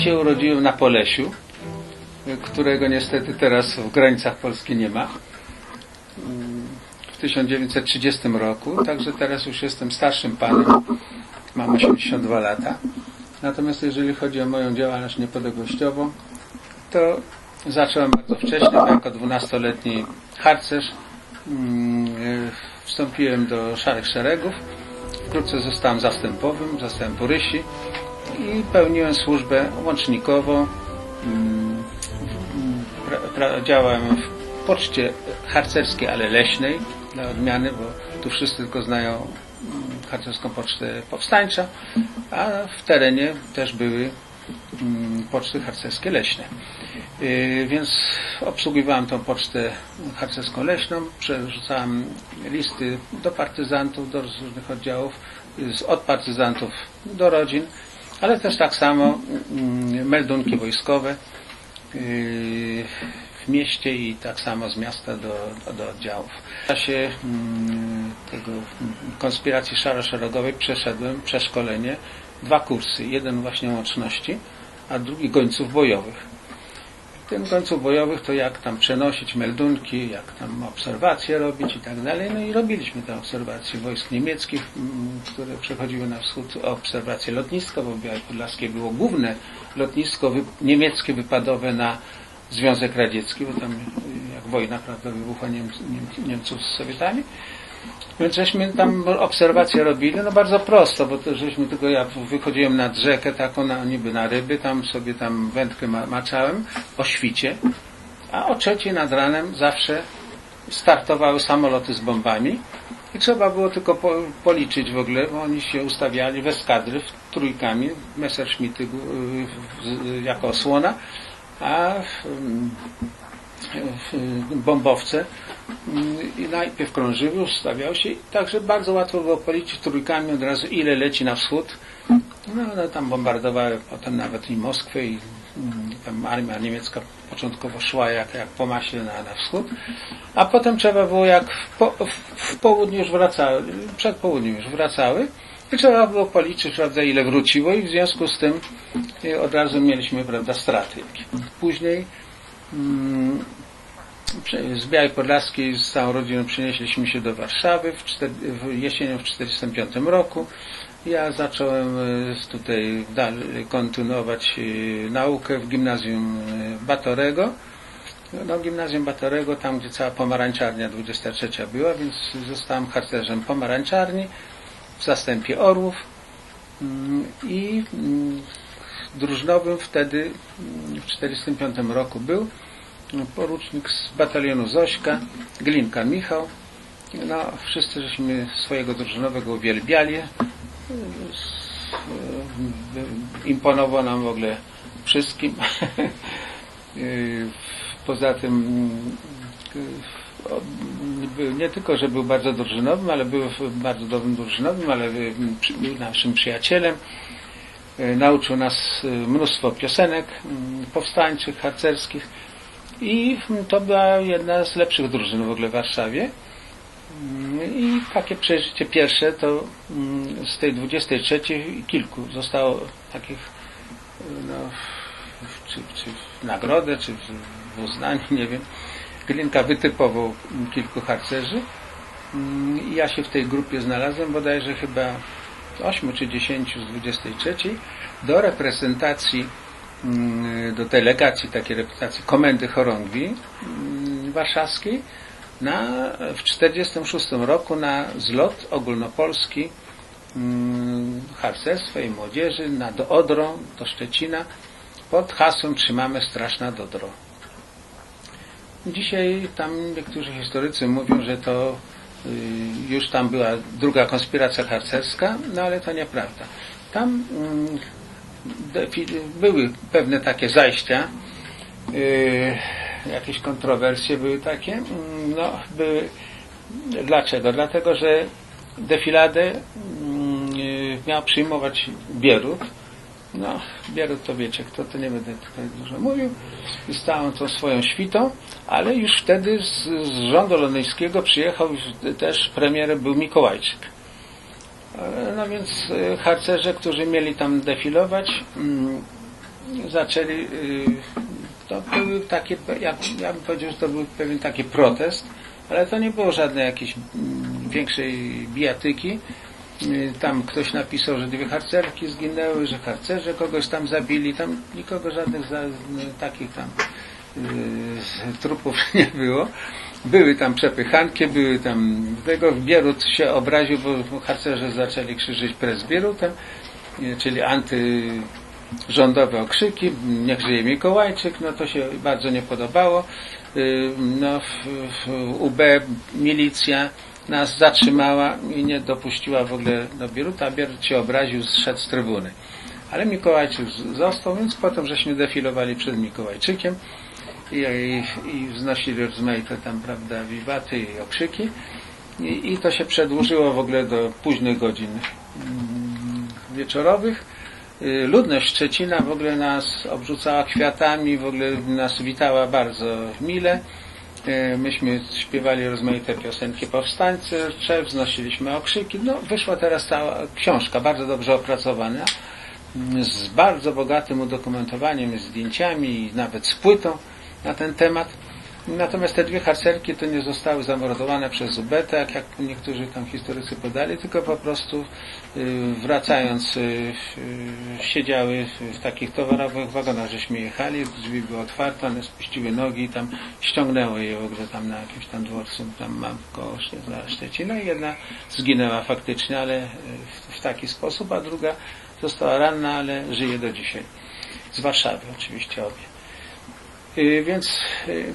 się urodziłem na Polesiu, którego niestety teraz w granicach Polski nie ma. W 1930 roku, także teraz już jestem starszym panem. Mam 82 lata. Natomiast jeżeli chodzi o moją działalność niepodległościową, to zacząłem bardzo wcześnie, jako 12-letni harcerz mm, wstąpiłem do szarych szeregów. Wkrótce zostałem zastępowym, zastępu Rysi i pełniłem służbę łącznikową. Mm, działałem w poczcie harcerskiej, ale leśnej dla odmiany, bo tu wszyscy tylko znają mm, harcerską pocztę powstańcza, a w terenie też były poczty harcerskie leśne. Y, więc obsługiwałem tą pocztę harcerską leśną, przerzucałem listy do partyzantów, do różnych oddziałów, od partyzantów do rodzin, ale też tak samo mm, meldunki wojskowe y, w mieście i tak samo z miasta do, do oddziałów. W czasie mm, tego konspiracji szaro-szeregowej przeszedłem przeszkolenie, dwa kursy. Jeden właśnie łączności, a drugi gońców bojowych. Ten gońców bojowych to jak tam przenosić meldunki, jak tam obserwacje robić i tak dalej. No i robiliśmy te obserwacje wojsk niemieckich, które przechodziły na wschód, obserwacje lotniska, bo w Białej Podlaskiej było główne lotnisko niemieckie wypadowe na Związek Radziecki, bo tam jak wojna prawda, wybuchła Niemców z Sowietami. Więc żeśmy tam obserwacje robili, no bardzo prosto, bo to żeśmy tylko ja wychodziłem nad rzekę taką na, niby na ryby, tam sobie tam wędkę maczałem o świcie, a o trzeciej nad ranem zawsze startowały samoloty z bombami i trzeba było tylko po, policzyć w ogóle, bo oni się ustawiali w eskadry w trójkami, Messerschmitty jako osłona, a bombowce i najpierw krążyły, ustawiał się, także bardzo łatwo było policzyć trójkami od razu ile leci na wschód. No, no tam bombardowały potem nawet i Moskwę i tam armia niemiecka początkowo szła jak, jak po maśle na, na wschód, a potem trzeba było jak w, po, w, w południu już wracały, przed południem już wracały i trzeba było policzyć, prawda, ile wróciło i w związku z tym od razu mieliśmy, prawda, straty. Później mm, z Białej Podlaskiej z całą rodziną przenieśliśmy się do Warszawy w, czter, w jesienią w 1945 roku. Ja zacząłem e, tutaj kontynuować e, naukę w gimnazjum e, Batorego. No, gimnazjum Batorego, tam gdzie cała pomarańczarnia 23 była, więc zostałem harcerzem pomarańczarni w zastępie orłów mm, i mm, drużnowym wtedy mm, w 1945 roku był porucznik z batalionu Zośka, Glinka Michał. No, wszyscy żeśmy swojego drużynowego uwielbiali. Imponował nam w ogóle wszystkim. Poza tym nie tylko, że był bardzo drużynowym, ale był bardzo dobrym drużynowym, ale był naszym przyjacielem. Nauczył nas mnóstwo piosenek powstańczych, harcerskich i to była jedna z lepszych drużyn w ogóle w Warszawie. I takie przeżycie pierwsze to mm, z tej 23 kilku zostało takich no, czy, czy w nagrodę, czy w uznaniu, nie wiem. Glinka wytypował kilku harcerzy. I ja się w tej grupie znalazłem, bodajże chyba 8 czy 10 z 23 do reprezentacji Mm, do delegacji, takiej reprezentacji Komendy Chorągwi mm, warszawskiej na, w 1946 roku na zlot ogólnopolski mm, harcerstwa i młodzieży na, do Odro, do Szczecina pod hasłem Trzymamy Straszna Dodro. Dzisiaj tam niektórzy historycy mówią, że to y, już tam była druga konspiracja harcerska, no ale to nieprawda. Tam były pewne takie zajścia, yy, jakieś kontrowersje były takie. Mm, no, były. Dlaczego? Dlatego, że defiladę yy, miał przyjmować Bierut. No, Bierut to wiecie, kto to nie będę tutaj dużo mówił. I z całą tą swoją świtą, ale już wtedy z, z rządu londyńskiego przyjechał też premierem był Mikołajczyk. No więc y, harcerze, którzy mieli tam defilować, mm, zaczęli, to były takie, ja, ja bym powiedział, że to był pewien taki protest, ale to nie było żadnej jakiejś mm, większej bijatyki. Tam ktoś napisał, że dwie harcerki zginęły, że harcerze kogoś tam zabili, tam nikogo żadnych za, takich tam trupów nie było. Były tam przepychanki, były tam tego Bierut się obraził, bo harcerze zaczęli krzyżyć prez Bierutem, czyli antyrządowe okrzyki, niech żyje Mikołajczyk, no to się bardzo nie podobało. No, UB milicja nas zatrzymała i nie dopuściła w ogóle do Bieruta. Bierut się obraził, zszedł z trybuny. Ale Mikołajczyk został, więc potem żeśmy defilowali przed Mikołajczykiem i, i, wznosili rozmaite tam, prawda, wiwaty i okrzyki. I, I, to się przedłużyło w ogóle do późnych godzin mm, wieczorowych. Y, ludność Szczecina w ogóle nas obrzucała kwiatami, w ogóle nas witała bardzo mile. Y, myśmy śpiewali rozmaite piosenki powstańcy, wznosiliśmy okrzyki. No, wyszła teraz cała książka, bardzo dobrze opracowana, z bardzo bogatym udokumentowaniem, zdjęciami nawet z płytą na ten temat. Natomiast te dwie harcerki to nie zostały zamordowane przez UB, tak jak niektórzy tam historycy podali, tylko po prostu y, wracając y, y, siedziały w takich towarowych wagonach, żeśmy jechali, drzwi były otwarte, one spuściły nogi i tam ściągnęło je w ogóle tam na jakimś tam dworcu, tam mam koło Szczecina i jedna zginęła faktycznie, ale w taki sposób, a druga została ranna, ale żyje do dzisiaj. Z Warszawy oczywiście obie. Y, więc, y,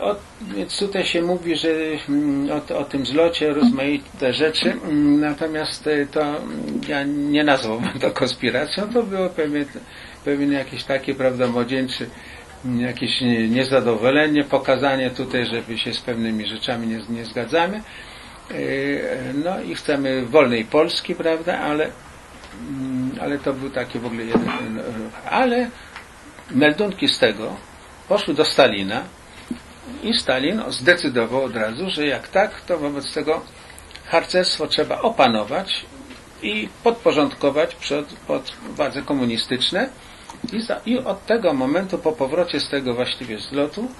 o, więc tutaj się mówi, że mm, o, o, tym zlocie rozmaite rzeczy, mm, natomiast y, to ja nie nazwałbym to konspiracją, to było pewien, pewien jakieś takie, prawda, młodzieńczy, mm, jakieś niezadowolenie, pokazanie tutaj, żeby się z pewnymi rzeczami nie, nie zgadzamy. No i chcemy wolnej Polski, prawda, ale, ale to był taki w ogóle jeden, ale meldunki z tego, poszły do Stalina i Stalin zdecydował od razu, że jak tak, to wobec tego harcerstwo trzeba opanować i podporządkować przed, pod władze komunistyczne. I, za, i od tego momentu, po powrocie z tego właściwie zlotu,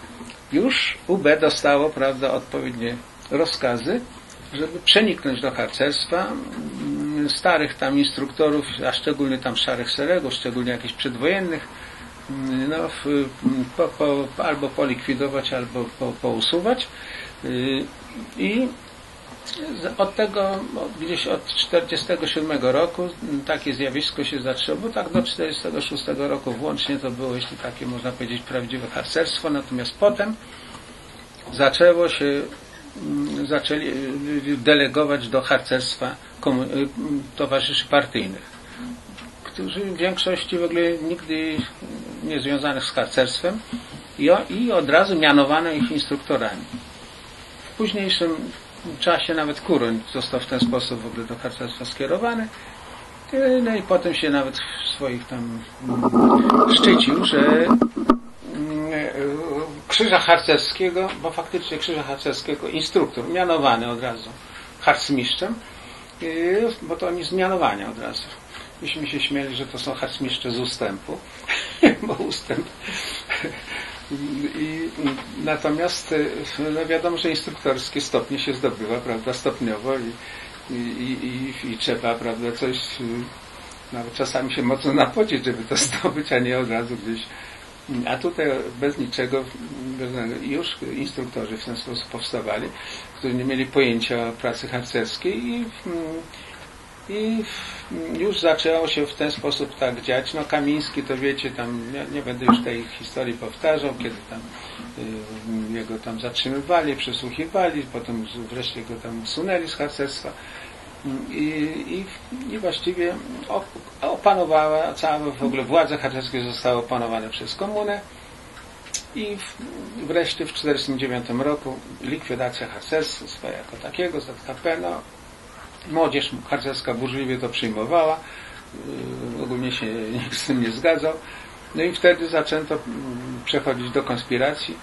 już UB dostało, prawda, odpowiednie rozkazy, żeby przeniknąć do harcerstwa mm, starych tam instruktorów, a szczególnie tam szarych szeregów, szczególnie jakichś przedwojennych, no, po, po, albo polikwidować, albo po, pousuwać. Y, I od tego, gdzieś od 1947 roku takie zjawisko się zaczęło, bo tak do 1946 roku włącznie to było, jeśli takie można powiedzieć, prawdziwe harcerstwo, natomiast potem zaczęło się, mm, zaczęli y, delegować do harcerstwa y, towarzyszy partyjnych którzy w większości w ogóle nigdy nie związanych z harcerstwem i, od razu mianowano ich instruktorami. W późniejszym czasie nawet Kuroń został w ten sposób w ogóle do harcerstwa skierowany. No i potem się nawet w swoich tam szczycił, że mm, krzyża harcerskiego, bo faktycznie krzyża harcerskiego instruktor, mianowany od razu harcmistrzem, bo to oni zmianowania od razu. Myśmy się śmieli, że to są harcmistrze z ustępu, bo ustęp. I, natomiast no wiadomo, że instruktorskie stopnie się zdobywa, prawda, stopniowo i, i, i, i trzeba, prawda, coś nawet czasami się mocno napocić, żeby to zdobyć, a nie od razu gdzieś. A tutaj bez niczego, już instruktorzy w ten sposób powstawali, którzy nie mieli pojęcia o pracy harcerskiej i i już zaczęło się w ten sposób tak dziać. No Kamiński to wiecie, tam nie, nie będę już tej historii powtarzał, kiedy tam y, jego tam zatrzymywali, przesłuchiwali, potem wreszcie go tam usunęli z harcerstwa. I, i, i właściwie opanowała cała w ogóle władze harcerskie zostały opanowane przez komunę i wreszcie w 1949 roku likwidacja harcerstwa jako takiego, ZKP, no Młodzież harcerska burzliwie to przyjmowała, yy, ogólnie się nikt z tym nie zgadzał. No i wtedy zaczęto mm, przechodzić do konspiracji.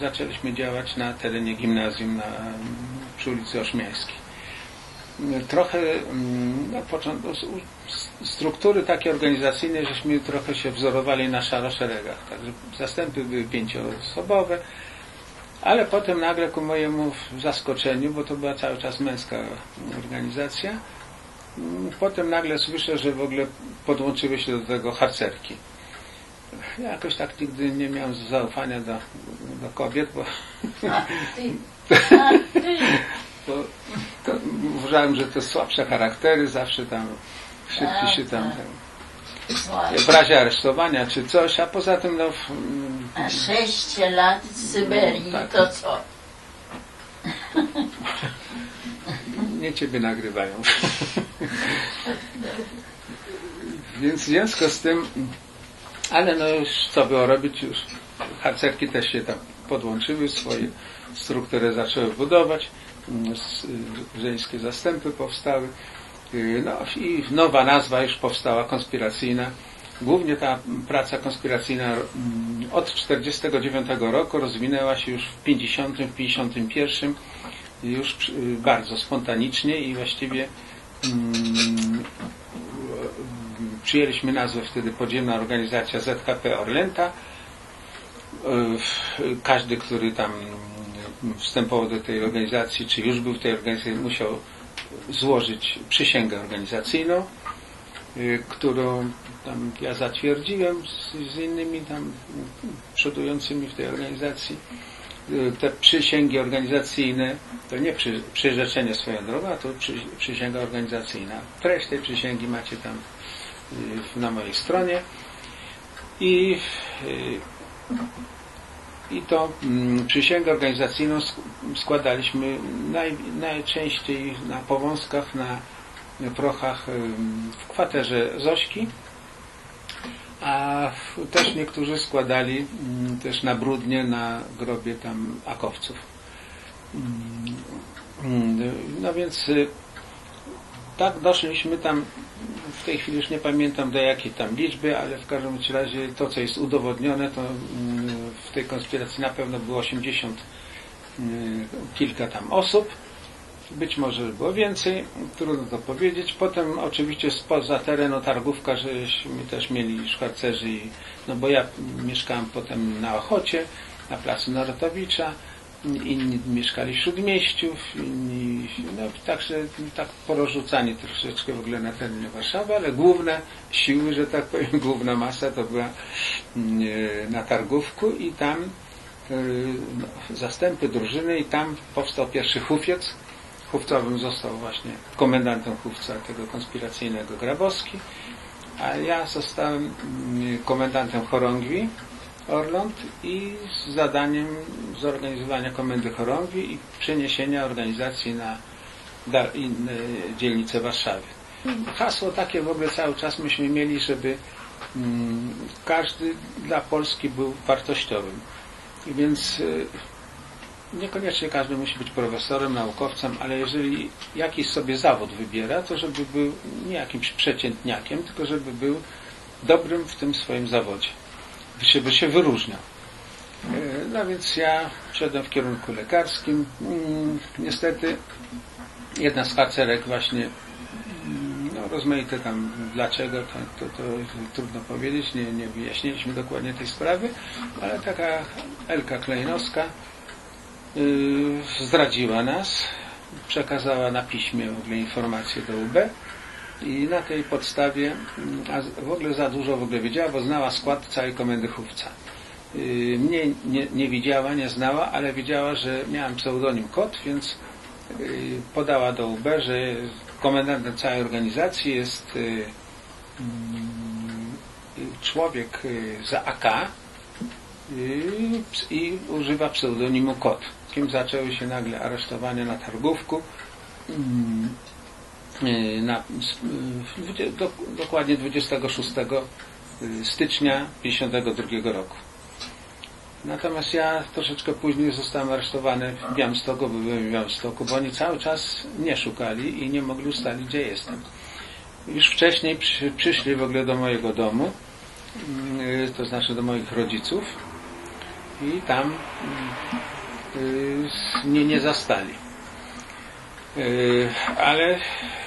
Zaczęliśmy działać na terenie gimnazjum na, przy ulicy Ośmiańskiej. trochę no, struktury takie organizacyjne, żeśmy trochę się wzorowali na szaroszeregach. Także zastępy były pięcioosobowe, ale potem nagle ku mojemu zaskoczeniu, bo to była cały czas męska organizacja, potem nagle słyszę, że w ogóle podłączyły się do tego harcerki. Ja jakoś tak nigdy nie miałem zaufania do, do kobiet, bo, A, ty. A, ty. bo to uważałem, że to słabsze charaktery, zawsze tam szybciej się tam, tam w razie aresztowania czy coś, a poza tym no w- A sześć lat z Syberii, Tak. to co? nie ciebie nagrywają. Więc w związku z tym, ale no już co było robić, już harcerki też się tam podłączyły, swoje struktury zaczęły budować, mm, żeńskie zastępy powstały, no i nowa nazwa już powstała, konspiracyjna. Głównie ta praca konspiracyjna mm, od 1949 roku rozwinęła się już w 50, w 51 już przy- bardzo spontanicznie i właściwie mm, przyjęliśmy nazwę wtedy Podziemna Organizacja ZKP Orlęta. Y, Każdy, który tam mm, wstępował do tej organizacji, czy już był w tej organizacji, musiał złożyć przysięgę organizacyjną, y, którą tam ja zatwierdziłem z, z innymi tam przodującymi w tej organizacji. Y, Te przysięgi organizacyjne to nie przy, przyrzeczenie swoją drogą, a to przy, przysięga organizacyjna. Treść tej przysięgi macie tam y, na mojej stronie i i to mm, przysięgę organizacyjną sk- składaliśmy naj, najczęściej na powązkach, na prochach w kwaterze Zośki, a też niektórzy składali też na brudnie na grobie tam akowców. No więc y, tak doszliśmy tam, w tej chwili już nie pamiętam do jakiej tam liczby, ale w każdym razie to, co jest udowodnione, to tej konspiracji na pewno było 80 mm, kilka tam osób. Być może było więcej, trudno to powiedzieć. Potem oczywiście spoza terenu Targówka, żeśmy też mieli szwarcerzy, i, no bo ja mieszkałem potem na Ochocie, na placu Narutowicza, inni mieszkali w Śródmieściu, inni, no także tak porozrzucani troszeczkę w ogóle na terenie Warszawy, ale główne siły, że tak powiem, główna masa to była mm, e, na Targówku i tam e, no, zastępy drużyny i tam powstał pierwszy hufiec. Hufcowym został właśnie komendantem hufca tego konspiracyjnego Grabowski, a ja zostałem mm, komendantem chorągwi Orląt i z zadaniem zorganizowania komendy chorągwi i przeniesienia organizacji na inne dzielnice Warszawy. Hasło takie w ogóle cały czas myśmy mieli, żeby mm, każdy dla Polski był wartościowym. Więc y, niekoniecznie każdy musi być profesorem, naukowcem, ale jeżeli jakiś sobie zawód wybiera, to żeby był nie jakimś przeciętniakiem, tylko żeby był dobrym w tym swoim zawodzie. Żeby się wyróżniał. E, No więc ja szedłem w kierunku lekarskim. Mm, Niestety jedna z harcerek właśnie mm, no, rozmaite tam dlaczego, to, to, to trudno powiedzieć, nie, nie wyjaśniliśmy dokładnie tej sprawy, ale taka Elka Klejnowska yy, zdradziła nas, przekazała na piśmie w ogóle informacje do UB i na tej podstawie, mm, a z- w ogóle za dużo w ogóle wiedziała, bo znała skład całej komendy chówca. Yy, Mnie nie, nie widziała, nie znała, ale wiedziała, że miałem pseudonim Kot, więc yy, podała do UB, że komendantem całej organizacji jest yy, mm, człowiek za AK i używa pseudonimu Kot. Kim zaczęły się nagle aresztowania na targówku. Mm, yy, Na, dwudzie- do, dokładnie 26 stycznia 52 roku. Natomiast ja troszeczkę później zostałem aresztowany w Białymstoku, byłem w Białymstoku, bo oni cały czas nie szukali i nie mogli ustalić, gdzie jestem. Już wcześniej przy, przyszli w ogóle do mojego domu, yy, to znaczy do moich rodziców i tam yy, mnie nie zastali. Yy, ale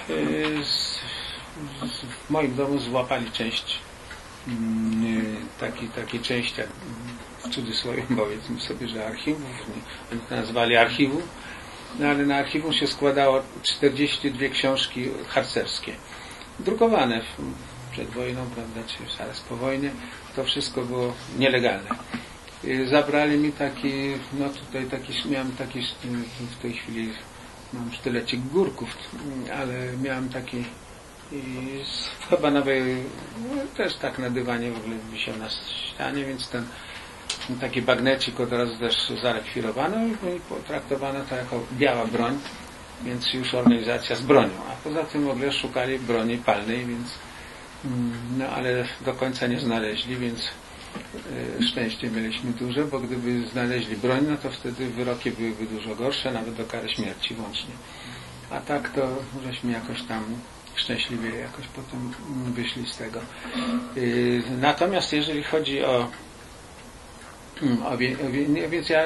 yy, z, w moim domu złapali część yy, taki, takiej części, w cudzysłowie powiedzmy sobie, że archiwów, oni to nazwali archiwum, no ale na archiwum się składało 42 książki harcerskie, drukowane w, przed wojną, prawda, czy zaraz po wojnie, to wszystko było nielegalne. Zabrali mi taki, no tutaj taki, miałem taki w tej chwili mam sztylecik górków, ale miałem taki i chyba nawet no, też tak na dywanie w ogóle wisiał na ścianie, więc ten taki bagnecik od razu też zarekwirowano i potraktowano to jako biała broń, więc już organizacja z bronią, a poza tym w ogóle szukali broni palnej, więc no ale do końca nie znaleźli, więc szczęście mieliśmy duże, bo gdyby znaleźli broń, no to wtedy wyroki byłyby dużo gorsze, nawet do kary śmierci włącznie. A tak to żeśmy jakoś tam szczęśliwie jakoś potem wyszli z tego. E, natomiast jeżeli chodzi o a więc ja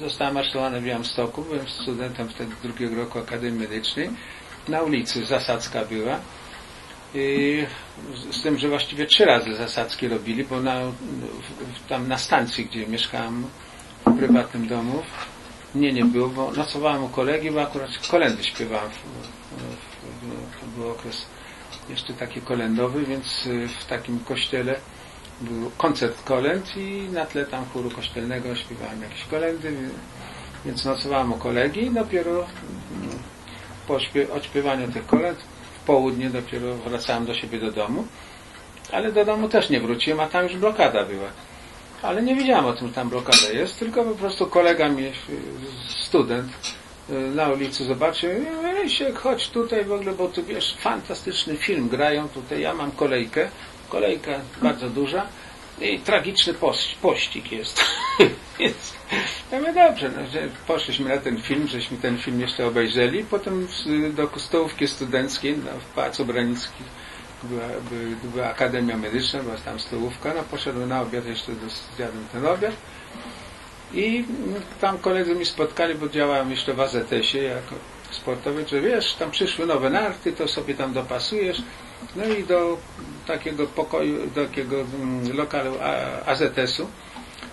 zostałem aresztowany w Białymstoku, byłem studentem wtedy drugiego roku Akademii Medycznej. Na ulicy Zasadzka była. Z tym, że właściwie trzy razy zasadzki robili, bo na, tam na stacji, gdzie mieszkałem w prywatnym domu, mnie nie było, bo nocowałem u kolegi, bo akurat kolendy śpiewałem. To był okres jeszcze taki kolendowy, więc w takim kościele był koncert kolęd i na tle tam chóru kościelnego śpiewałem jakieś kolendy, więc nocowałem u kolegi i dopiero mm, po odśpiewaniu tych kolęd w południe dopiero wracałem do siebie do domu, ale do domu też nie wróciłem, a tam już blokada była. Ale nie wiedziałem o tym, że tam blokada jest, tylko po prostu kolega mi, student y, na ulicy zobaczył, się chodź tutaj w ogóle, bo tu wiesz, fantastyczny film grają tutaj, ja mam kolejkę, Kolejka bardzo duża i tragiczny pościg jest. Więc ja mówię, dobrze, no, że poszliśmy na ten film, żeśmy ten film jeszcze obejrzeli, potem do stołówki studenckiej no, w Pałacu Branickim była, by, była Akademia Medyczna, była tam stołówka, no poszedłem na obiad, jeszcze zjadłem ten obiad. I tam koledzy mi spotkali, bo działałem jeszcze w AZS-ie jako sportowy, że wiesz, tam przyszły nowe narty, to sobie tam dopasujesz, no i do takiego pokoju, do takiego mm, lokalu AZS-u,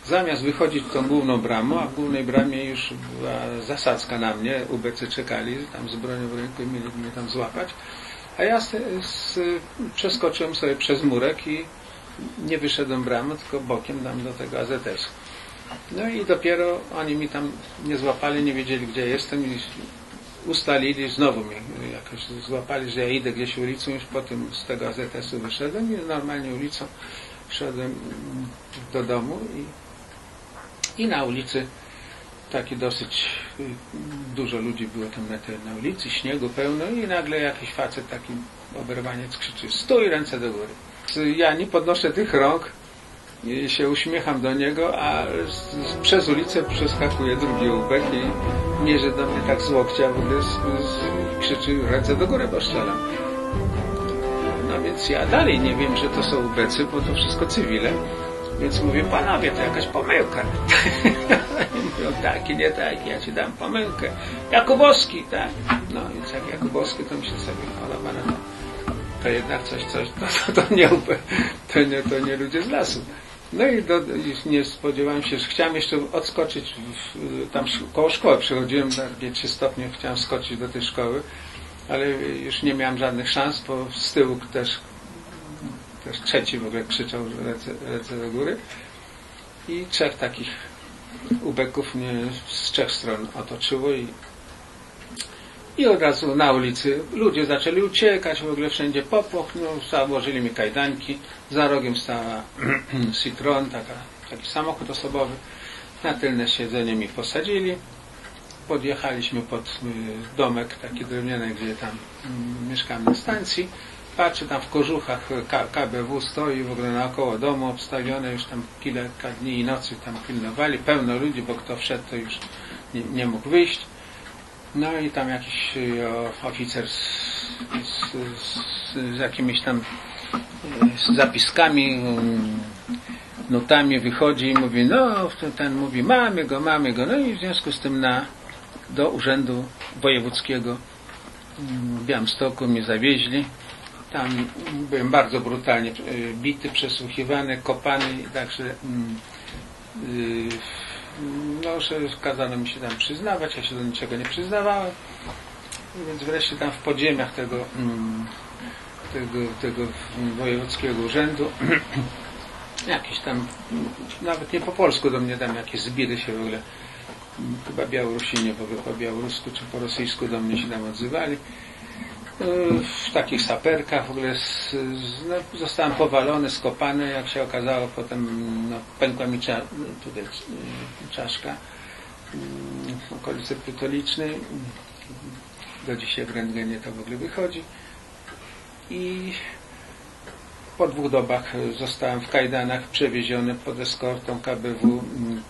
zamiast wychodzić tą główną bramą, a w głównej bramie już była zasadzka na mnie, ubecy czekali, tam z bronią w ręku i mieli mnie tam złapać, a ja z, z, przeskoczyłem sobie przez murek i nie wyszedłem bramą, tylko bokiem tam do tego AZS-u. No i dopiero oni mi tam nie złapali, nie wiedzieli gdzie jestem i ustalili, znowu mnie jakoś złapali, że ja idę gdzieś ulicą, już po tym z tego AZS-u wyszedłem i normalnie ulicą szedłem do domu i, i na ulicy taki dosyć dużo ludzi było tam na, tej, na ulicy, śniegu pełno i nagle jakiś facet taki oberwaniec krzyczy stój ręce do góry. Ja nie podnoszę tych rąk, się uśmiecham do niego, a z, przez ulicę przeskakuje drugi ubek i mierzy do mnie tak z łokcia, w ogóle z, z, krzyczy ręce do góry, bo strzelam. No więc ja dalej nie wiem, że to są ubecy, bo to wszystko cywile. Więc mówię, panowie, to jakaś pomyłka. mówią, tak i nie tak, ja ci dam pomyłkę. Jakubowski, tak. No więc jak Jakubowski, to mi się sobie podoba, no to, to jednak coś, coś, to, to, to, nie, to, nie, to nie ludzie z lasu. No i do, nie spodziewałem się, że chciałem jeszcze odskoczyć, w, tam koło szkoły. Przechodziłem, na 3 stopnie chciałem skoczyć do tej szkoły, ale już nie miałem żadnych szans, bo z tyłu też, też trzeci w ogóle krzyczał ręce, ręce do góry. I trzech takich ubeków mnie z trzech stron otoczyło i i od razu na ulicy ludzie zaczęli uciekać, w ogóle wszędzie popłoch, no, założyli mi kajdanki, za rogiem stała Citroen, taka, taki samochód osobowy, na tylne siedzenie mi posadzili, podjechaliśmy pod y, domek taki drewniany, gdzie tam y, mieszkamy na stacji, patrzę tam w kożuchach KBW stoi w ogóle naokoło domu obstawione, już tam kilka dni i nocy tam pilnowali, pełno ludzi, bo kto wszedł to już nie, nie mógł wyjść no i tam jakiś y, oficer z, z, z, z jakimiś tam y, z zapiskami, mm, notami wychodzi i mówi, no ten mówi, mamy go, mamy go. No i w związku z tym na, do urzędu wojewódzkiego w Białymstoku mnie zawieźli. Tam byłem bardzo brutalnie y, bity, przesłuchiwany, kopany, także mm, no, że kazano mi się tam przyznawać, ja się do niczego nie przyznawałem. Więc wreszcie tam w podziemiach tego, mm, tego, tego wojewódzkiego urzędu jakiś tam, nawet nie po polsku do mnie tam jakieś zbiry się w ogóle, chyba Białorusini w ogóle po białorusku czy po rosyjsku do mnie się tam odzywali. W takich saperkach w ogóle z, z, no, zostałem powalony, skopany, jak się okazało, potem no, pękła mi cza, tutaj czaszka w okolicy pytolicznej. Do dzisiaj w rentgenie to w ogóle wychodzi. I po dwóch dobach zostałem w kajdanach przewieziony pod eskortą KBW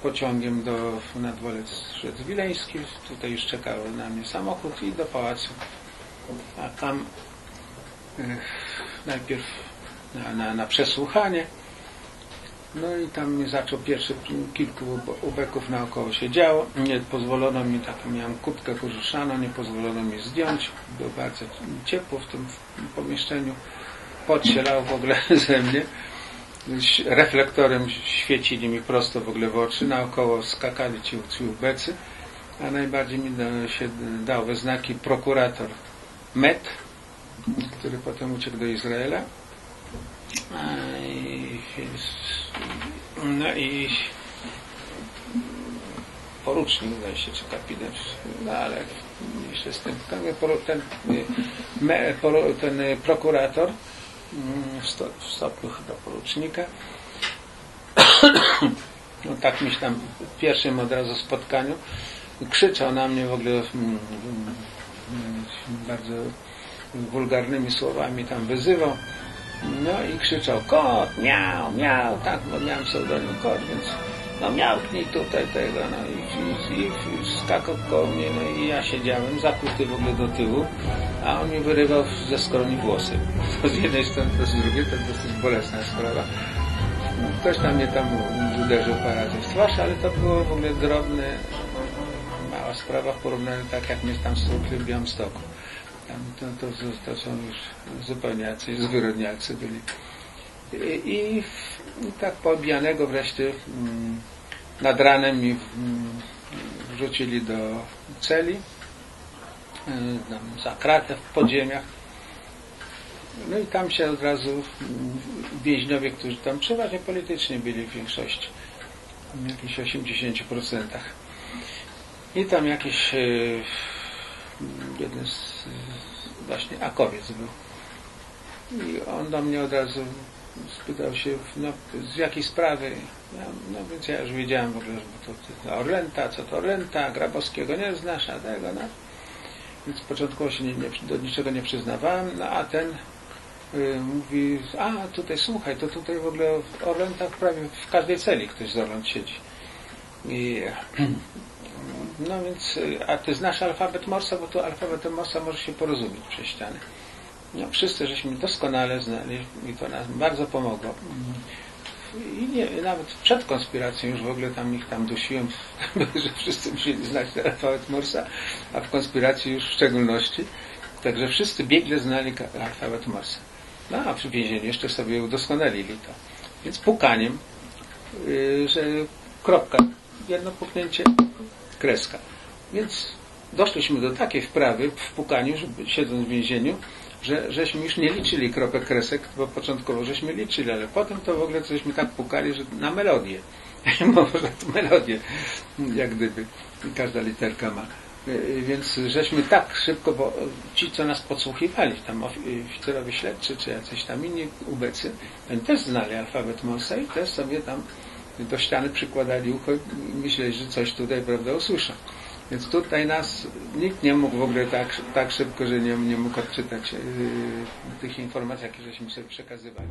pociągiem do na dworzec Wileński. Tutaj już czekał na mnie samochód i do pałacu. A tam e, najpierw na, na, na przesłuchanie. No i tam mnie zaczął pierwszy kilku ubeków naokoło się działo. Nie pozwolono mi, tak miałem kurtkę korzyszaną, nie pozwolono mi zdjąć. Było bardzo ciepło w tym pomieszczeniu podsielał w ogóle ze mnie. Reflektorem świecili mi prosto w ogóle w oczy, naokoło skakali ci, ubecy, a najbardziej mi się dał we znaki prokurator Met, który potem uciekł do Izraela. I, no i porucznik, zdaje się, czy kapitan, no ale jeszcze z tym, ten, ten, ten prokurator w stopniu chyba porucznika. No tak tam w pierwszym od razu spotkaniu krzyczał na mnie w ogóle mm, mm, bardzo wulgarnymi słowami tam wyzywał. No i krzyczał kot, miał, miał, tak, bo miałem pseudonim kot, więc no miałknij tutaj tego, no i, i, i, skakał koło mnie, no i ja siedziałem zakuty w ogóle do tyłu, a on mi wyrywał ze skroni włosy. To z jednej strony, to z drugiej, to dosyć bolesna sprawa. Ktoś tam mnie tam uderzył parę razy w twarz, ale to było w ogóle drobne, mała sprawa w porównaniu tak jak mnie tam stłukli w Białymstoku. Tam to, to, to, są już zupełnie jacyś zwyrodniacy byli. I, i, i tak wreszcie mm, nad ranem mi mm, wrzucili do celi, y, tam za kratę w podziemiach. No i tam się od razu mm, więźniowie, którzy tam przeważnie politycznie byli w większości, w jakichś 80%. I tam jakiś y, jeden z właśnie Akowiec był. I on do mnie od razu spytał się, no, z jakiej sprawy. Ja, no więc ja już wiedziałem w ogóle, że to, to co to Orlenta, Grabowskiego nie znasz, a tego, no. Więc początkowo się nie, nie, do niczego nie przyznawałem, no a ten y, mówi, a tutaj słuchaj, to tutaj w ogóle w Orlentach prawie w każdej celi ktoś z Orlent siedzi. I, no więc, y, a ty znasz alfabet Morsa, bo tu alfabetem Morsa może się porozumieć przez ściany. No, wszyscy żeśmy doskonale znali i to nas bardzo pomogło. I nie, nawet przed konspiracją już w ogóle tam ich tam dusiłem, że wszyscy musieli znać ten alfabet Morsa, a w konspiracji już w szczególności. Także wszyscy biegle znali alfabet Morsa. No a przy więzieniu jeszcze sobie udoskonalili to. Więc pukaniem, yy, że kropka, jedno puknięcie, kreska. Więc doszliśmy do takiej wprawy w pukaniu, że siedząc w więzieniu, że żeśmy już nie liczyli kropek kresek, bo początkowo żeśmy liczyli, ale potem to w ogóle żeśmy tak pukali, że na melodię. Może to melodię, jak gdyby każda literka ma. Więc żeśmy tak szybko, bo ci, co nas podsłuchiwali, tam oficerowie śledczy, czy jacyś tam inni ubecy, oni też znali alfabet Morsa i też sobie tam do ściany przykładali ucho i myśleli, że coś tutaj, prawda, usłyszą. Więc tutaj nas nikt nie mógł w ogóle tak, tak szybko, że nie, nie mógł odczytać yy, tych informacji, jakie żeśmy sobie przekazywali.